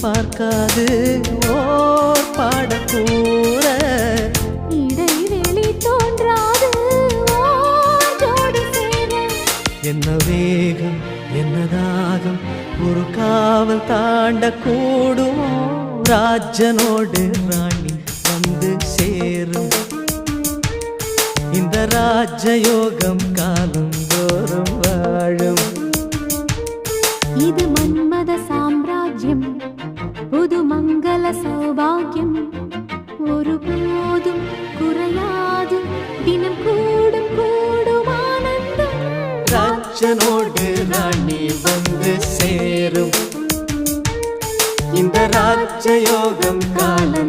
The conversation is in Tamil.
பார்க்காது. ஓர் பாடக்கூற இடைவெளி தோன்றாது. என்ன வேகம் என்ன தாகம். ஒரு காவல் தாண்ட கூடுமோ. ராஜனோடு ராணி வந்து சேரும். இந்த ராஜயோகம் காலம் தோறும் வாழும். இது மன்மத மங்கள சௌபாகியம் ஒருபோதும் குறையாது தினம் கூடும் கூடும் ஆனந்தம். ராஜனோடு ராணி வந்து சேரும். இந்த ராஜயோகம் காலம்